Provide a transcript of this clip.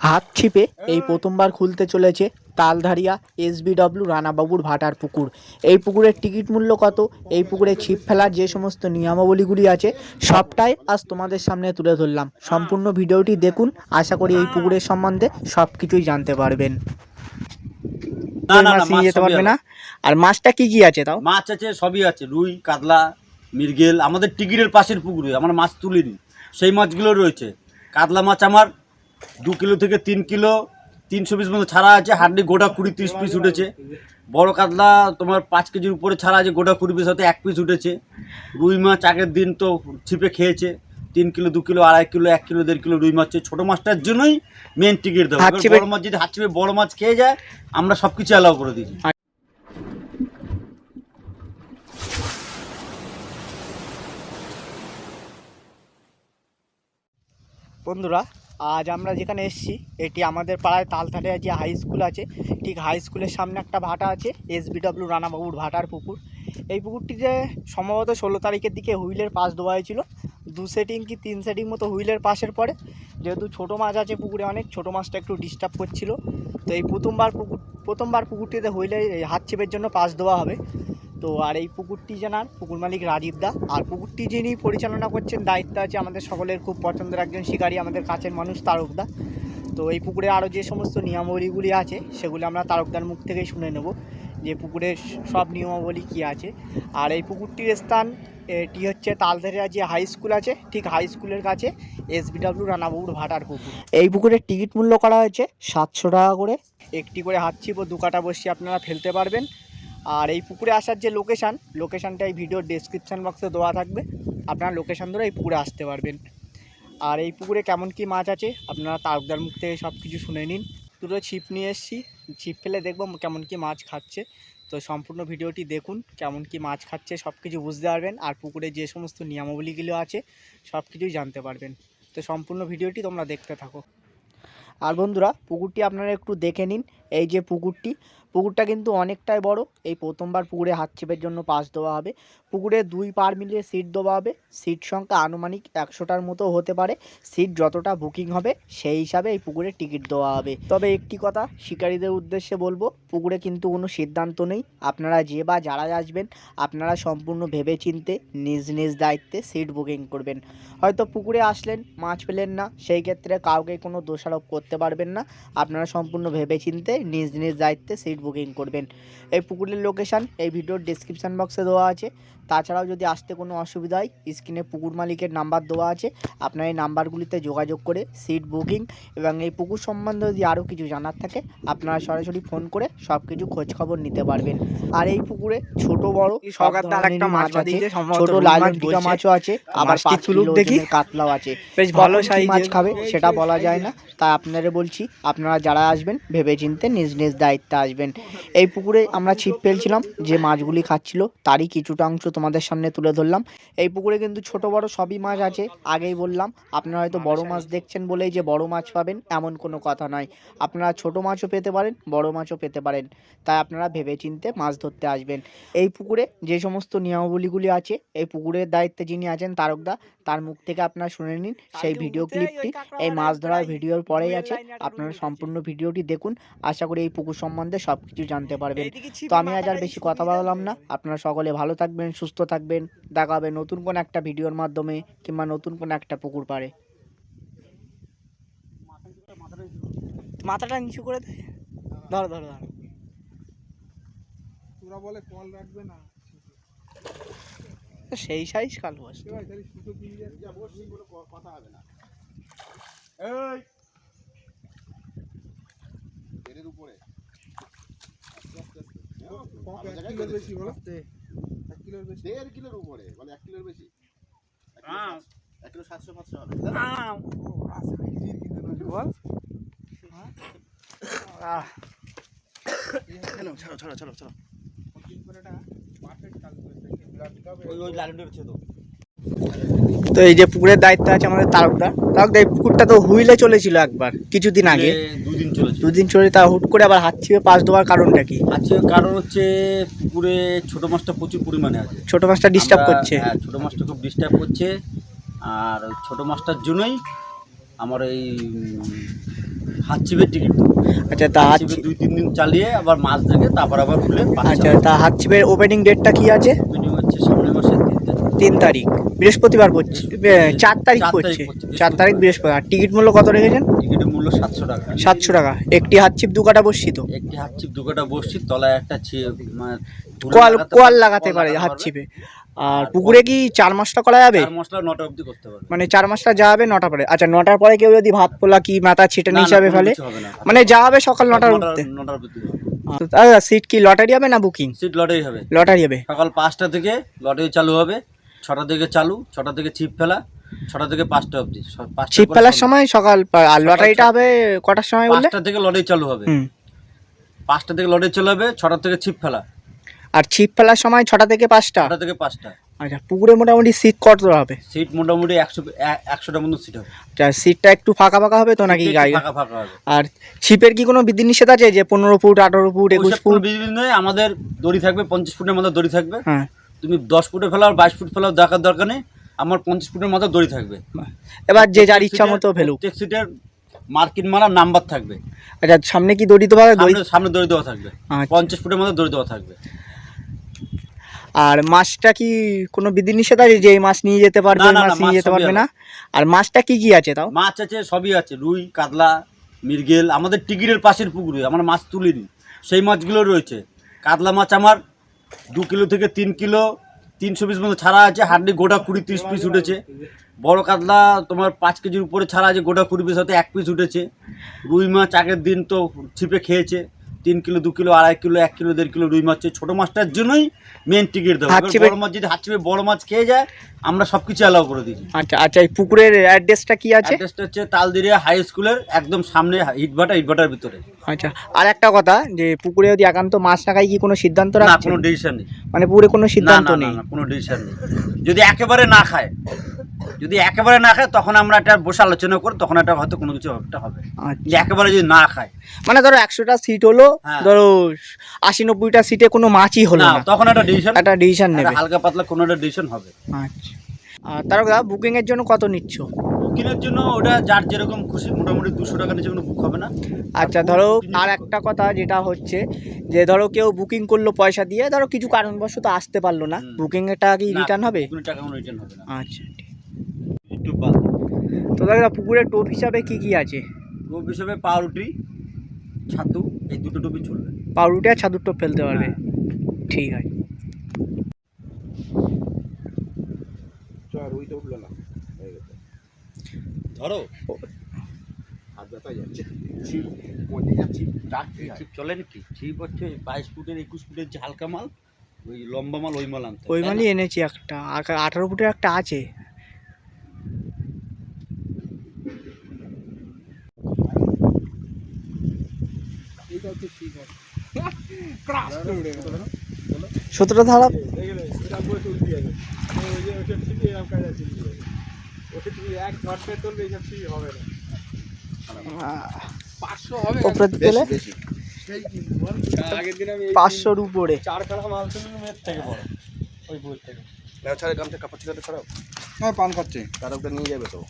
হাত ছিপে এই প্রথমবার খুলতে চলেছে তালধারিয়া এসবিডব্লিউ রানাবাবুর ভাটার পুকুর। এই পুকুরের টিকিট মূল্য কত? এই পুকুরে ছিপ ফেলার যে সমস্ত নিয়মাবলীগুলি আছে সবটাই আজ তোমাদের সামনে তুলে ধরলাম। সম্পূর্ণ ভিডিওটি দেখুন আশা করি এই পুকুরের সম্বন্ধে সব কিছুই জানতে পারবেন। মাছ নিয়ে যেতে পারবে না। আর মাছটা কি কি আছে তাও? মাছ আছে সবই আছে। রুই কাতলা মৃগেল আমাদের টিকিটের পাশের পুকুরে আমরা মাছ তুলিনি। সেই মাছগুলো রয়েছে। কাতলা মাছ আমার দু কিলো থেকে তিন কিলো তিনশো পিস মতো ছাড়া আছে হাড্ডি গোটা কুড়ি তিরিশ পিস উঠেছে। বড় কাতলা তোমার পাঁচ কেজির উপরে ছাড়া আছে গোটা কুড়ি পিস হতে এক পিস উঠেছে। রুই মাছ আগের দিন তো ছিপে খেয়েছে তিন কিলো দু কিলো আড়াই কিলো এক কিলো দেড় কিলো রুই মাছ ছোটো মাছটার জন্যই মেন টিকিট দেবো বড় মাছ যদি হাত ছিপে বড় মাছ খেয়ে যায় আমরা সব কিছু অ্যালাউ করে দিই বন্ধুরা আজ আমরা যেখানে এসছি, এটি আমাদের পাড়ায় তালথাটে যে হাই স্কুল আছে, ঠিক হাই স্কুলের সামনে একটা ভাটা আছে এসবিডব্লিউ রানাবাবুর ভাটার পুকুর। এই পুকুরটিতে সম্ভবত ষোলো তারিখের দিকে হুইলের পাশ দেওয়া হয়েছিল। দু সেটিং কি তিন সেটিং মতো হুইলের পাশের পরে। যেহেতু ছোটো মাছ আছে পুকুরে অনেক, ছোটো মাছটা একটু ডিস্টার্ব করছিল। তো এই প্রথমবার পুকুর, প্রথমবার পুকুরটিতে হুইলে হাত ছিপের জন্য পাশ দেওয়া হবে। তো আর এই পুকুরটি জানার পুকুর মালিক রাজীব দা। আর পুকুরটি যিনি পরিচালনা করছেন, দায়িত্ব আছে আমাদের সকলের, খুব পছন্দের একজন শিকারী আমাদের কাছের মানুষ তারক দা। তো এই পুকুরে আরও যে সমস্ত নিয়মাবলীগুলি আছে, সেগুলি আমরা তারকদার মুখ থেকেই শুনে নেব, যে পুকুরের সব নিয়মাবলী কী আছে। আর এই পুকুরটির স্থান, এটি হচ্ছে তালধারিয়া যে হাই স্কুল আছে, ঠিক হাই স্কুলের কাছে এসবিডব্লিউ রানাবাবুর ভাটার পুকুর। এই পুকুরের টিকিট মূল্য করা হয়েছে সাতশো টাকা করে। একটি করে হাত ছিপ ও দু কাটা বসিয়ে আপনারা ফেলতে পারবেন। আর এই পুকুরে আসার যে লোকেশান লোকেশানটা এই ভিডিওর ডেসক্রিপশান বক্সে দেওয়া থাকবে। আপনারা লোকেশান ধরে এই পুকুরে আসতে পারবেন। আর এই পুকুরে কেমন কি মাছ আছে, আপনারা তারকদার মুখ থেকে সব কিছু শুনে নিন। দুটো ছিপ নিয়ে এসেছি, ছিপ ফেলে দেখব কেমন কি মাছ খাচ্ছে। তো সম্পূর্ণ ভিডিওটি দেখুন, কেমন কি মাছ খাচ্ছে, সব কিছু বুঝতে পারবেন। আর পুকুরে যে সমস্ত নিয়মাবলীগুলো আছে, সব কিছুই জানতে পারবেন। তো সম্পূর্ণ ভিডিওটি তোমরা দেখতে থাকো। আর বন্ধুরা, পুকুরটি আপনারা একটু দেখে নিন এই যে পুকুরটি, পুকুরটা কিন্তু অনেকটাই বড়। এই প্রথমবার পুকুরে হাত ছিপের জন্য পাস দেওয়া হবে। পুকুরে দুই পার মিলিয়ে সিট দেওয়া হবে। সিট সংখ্যা আনুমানিক একশোটার মতো হতে পারে। সিট যতটা বুকিং হবে, সেই হিসাবে এই পুকুরে টিকিট দেওয়া হবে। তবে একটি কথা শিকারীদের উদ্দেশ্যে বলব, পুকুরে কিন্তু কোনো সিদ্ধান্ত নেই। আপনারা যে বা যারা আসবেন, আপনারা সম্পূর্ণ ভেবে চিনতে নিজ নিজ দায়িত্বে সিট বুকিং করবেন। হয়তো পুকুরে আসলেন, মাছ পেলেন না, সেই ক্ষেত্রে কাউকে কোনো দোষারোপ করতে পারবেন না। আপনারা সম্পূর্ণ ভেবে চিনতে নিজ নিজ দায়িত্বে সিট বুকিং করবেন। এই পুকুরের লোকেশান এই ভিডিওর ডিসক্রিপশান বক্সে দেওয়া আছে। তাছাড়াও যদি আসতে কোনো অসুবিধা হয় স্ক্রিনে পুকুর মালিকের নাম্বার দেওয়া আছে। আপনার এই নাম্বারগুলিতে যোগাযোগ করে সিট বুকিং এবং এই পুকুর সম্বন্ধে যদি আরও কিছু জানার থাকে আপনারা সরাসরি ফোন করে সব কিছু খোঁজ খবর নিতে পারবেন। আর এই পুকুরে ছোট বড় সব মাছ আছে ছোট লাল মাছ মাছও আছে আবার দেখি। কাতলাও আছে। বেশ ভালো মাছ খাবে সেটা বলা যায় না। তাই আপনারা বলছি আপনারা যারা আসবেন ভেবে চিনতে নিজ নিজ দায়িত্বে আসবেন। এই পুকুরে আমরা ছিপ ফেলছিলাম যে মাছগুলি খাচ্ছিল তারই কিছুটা অংশ তোমাদের সামনে তুলে ধরলাম। এই পুকুরে কিন্তু ছোট বড় সবই মাছ আছে। আগেই বললাম আপনারা হয়তো বড় মাছ দেখছেন বলেই যে বড় মাছ পাবেন এমন কোনো কথা নয়। আপনারা ছোট মাছও পেতে পারেন বড় মাছও পেতে পারেন। তাই আপনারা ভেবে চিনতে মাছ ধরতে আসবেন। এই পুকুরে যে সমস্ত নিয়মাবলীগুলি আছে এই পুকুরের দায়িত্বে যিনি আছেন তারকদা তার মুখ থেকে আপনারা শুনে নিন সেই ভিডিও ক্লিপটি। এই মাছ ধরার ভিডিওর পরেই আছে আপনারা সম্পূর্ণ ভিডিওটি দেখুন। আশা করি এই পুকুর সম্বন্ধে সব কিছু জানতে পারবেন। তো আমি আজ আর বেশি কথা বললাম না। আপনারা সকলে ভালো থাকবেন সুস্থ থাকবেন। দেখা হবে নতুন কোন একটা ভিডিওর মাধ্যমে কিংবা নতুন কোন একটা পুকুর পাড়ে। মাথাটা নিচু করে দে। ধরো ধরো ধরো। তোরা বলে কল রাখবে না। তো সেই সাইজ কাল বস কথা হবে না। এই এর উপরে কম এক কিলোর বেশি বলো? এক কিলোর বেশি? দেড় কিলোর উপরে মানে এক কিলোর বেশি। এক কিলো। সাতশো- পাঁচশো হবে না? বল? চলো চলো চলো চলো। চলো ওই ওই লালুনটা হচ্ছে তো। তো এই যে পুকুরের দায়িত্ব আছে আমাদের তারকদা। তারকদা এই পুকুরটা তো হুইলে চলেছিল একবার কিছুদিন আগে। দুদিন চলেছে দুদিন চলে তা হুট করে আবার হাত ছিপে পাশ দেওয়ার কারণটা কি? আছে কারণ হচ্ছে পুকুরে ছোট মাছটা প্রচুর পরিমাণে আছে। ছোট মাছটা ডিস্টার্ব আমরা- করছে। হ্যাঁ ছোট মাছটা খুব ডিস্টার্ব করছে। আর ওই ছোট মাছটার জন্যই আমার এই হাত চিপে টিকিট আচ্ছা তা হাত চিপে দুই তিন দিন চালিয়ে আবার মাছ দেখে তারপর আবার খুলে আচ্ছা তা হাত ছিপের ওপেনিং ডেটটা কি আছে? তিন তারিখ বৃহস্পতিবার পড়ছে চার তারিখ পড়ছে। চার তারিখ বৃহস্পতিবার। আর টিকিট মূল্য কত রেখেছেন? টিকিটের মূল্য সাতশো টাকা। সাতশো টাকা। একটি হাত ছিপ দু কাটা বসছি তো একটি হাত চিপ দু কাটা বসছি তলায় একটা ছি- মানে কোয়াল লাগাতে কোয়াল লাগাতে পারে হাত ছিপে আর পুকুরে কি চার মাসটা করা যাবে? মশলা নটা অবধি করতে পারবে। মানে চার মাসটা যা হবে নটা পরে। আচ্ছা নটার পরে কেউ যদি ভাত পোলা কি মাথা ছিটে হিসাবে ফেলে। মানে যা হবে সকাল নটার উঠতে হবে। সিট কি লটারি হবে না বুকিং? সিট লটারি হবে। লটারি হবে। সকাল পাঁচটা থেকে লটারি চালু হবে। ছটা থেকে চালু ছটা থেকে ছিপ ফেলা ছটা থেকে পাঁচটা অবধি। ছিপ ফেলার সময় সকাল আর লটারিটা হবে কটার সময় পাঁচটা থেকে লটারি চালু হবে। পাঁচটা থেকে লটারি চালু হবে ছটা থেকে ছিপ ফেলা। আর ছিপ ফেলার সময় ছটা থেকে পাঁচটা? ছটা থেকে পাঁচটা। আচ্ছা পুকুরে মোটামুটি সিট কত হবে? সিট মোটামুটি একশো এ- একশোটার মতো সিট হবে। আচ্ছা সিটটা একটু ফাঁকা ফাঁকা হবে তো নাকি গাড়ি? ফাঁকা ফাঁকা হবে। আর ছিপের কি কোনো বিধিনিষেধ আছে যে পনেরো ফুট আঠারো ফুট একুশ ফুট? বিধি নয় আমাদের দড়ি থাকবে পঞ্চাশ ফুটের মধ্যে দড়ি থাকবে। হ্যাঁ। তুমি দশ ফুটে ফেলাও বাইশ ফুট ফেলাও দেখার দরকার নেই। আমার পঞ্চাশ ফুটের মতো দড়ি থাকবে। এবার যে যার ইচ্ছা মতো ফেলুক। প্রত্যেক সিটের মার্কিন মারা নাম্বার থাকবে। আচ্ছা সামনে কি দড়ি দেওয়া হবে সামনে সামনে দড়ি দেওয়া থাকবে। আচ্ছা। পঞ্চাশ ফুটের মতো দড়ি দেওয়া থাকবে। আর মাছটা কি কোনো বিধিনিষেধ আছে যে এই মাছ নিয়ে যেতে পারবে না, মাছ নিয়ে যেতে পারবে না? আর মাছটা কি কি আছে তাও? মাছ আছে সবই আছে। রুই কাতলা মৃগেল আমাদের টিকিটের পাশের পুকুরে। আমরা মাছ তুলিনি। সেই মাছগুলো রয়েছে। কাতলা মাছ আমার দু কিলো থেকে তিন কিলো, তিনশো পিস মতো ছাড়া আছে হাড্ডি গোটা কুড়ি তিরিশ পিস উঠেছে। বড় কাতলা তোমার পাঁচ কেজির উপরে ছাড়া আছে, গোটা কুড়ি পিস হয়তো এক পিস উঠেছে। রুই মাছ আগের দিন তো ছিপে খেয়েছে। তিন কিলো দু কিলো আড়াই কিলো এক কিলো দেড় কিলো রুই মাছ ছোটো মাছটার জন্যই মেন টিকিট দেবো বড় মাছ যদি হাত চিপে বড় মাছ খেয়ে যায় আমরা সব কিছু অ্যালাউ করে দিই আচ্ছা আচ্ছা এই পুকুরের অ্যাড্রেসটা কি আছে? অ্যাড্রেসটা হচ্ছে তালদিরিয়া হাই স্কুলের একদম সামনে ইটভাটা ইটভাটার ভিতরে। আচ্ছা আর একটা কথা যে পুকুরে যদি একান্ত মাছ রাখাই কি কোনো সিদ্ধান্ত না কোনো ডিসিশন নেই। মানে পুকুরে কোনো সিদ্ধান্ত নেই? না, কোনো ডিসিশন নেই। যদি একেবারে না খায় যদি একেবারে না খায় তখন আমরা একটা বসে আলোচনা করি তখন একটা হয়তো কোনো কিছু একটা হবে। আচ্ছা। যে একেবারে যদি না খায়। মানে ধরো একশোটা সিট হলো। ধরো আশি নব্বইটা সিটে কোনো মাছই হলো না তখন একটা ডিসিশন একটা ডিসিশন নেবে। হালকা পাতলা কোনো একটা ডিসিশন হবে। আচ্ছা। আর তারকা বুকিং এর জন্য কত নিচ্ছ? বুকিংয়ের জন্য ওটা যার যেরকম খুশি মোটামুটি দুশো টাকা নিচে কোনো বুক হবে না। আচ্ছা ধরো আর একটা কথা যেটা হচ্ছে যে ধরো কেউ বুকিং করল পয়সা দিয়ে ধরো কিছু কারণবশত আসতে পারল না। বুকিং এটা কি রিটার্ন হবে? টাকা রিটার্ন হবে না। আচ্ছা তো দাদা পুকুরের টোপ হিসাবে কি কি আছে? টোপ হিসেবে পাউরুটি ছাতু এই দুটো টোপই চলবে। পাউরুটি আর ছাদুর টোপ ফেলতে পারবে। ঠিক আছে উঠল না। ধরো। চলে নাকি? ছিপ হচ্ছে বাইশ ফুটের একুশ ফুটের যে হালকা মাল ওই লম্বা মাল ওই মাল আনতে হবে, ওই মালই এনেছি একটা। আর আঠারো ফুটের একটা আছে এইটা হচ্ছে ঠিক আছে ক্রাশ করে উঠে গেল সতেরো ধারা দেখলে এটা বসে উল্টে যাবে ওই যে ওটা ঠিক এরকম কাজ আছে ওটা তুমি এক ঘন্টায় তুলবে এইসব ঠিক হবে না পাঁচশো হবে ওপরে দিলে বেশি সেই কি বল? আগের দিন আমি এই পাঁচশোর উপরে। চার খানা মাল থেকে বড়। ওই বই থেকে। ছাড়ে গামছা কাপড় ছাড়াও। হ্যাঁ পান খাচ্ছে। তারা ওটা নিয়ে যাবে তো।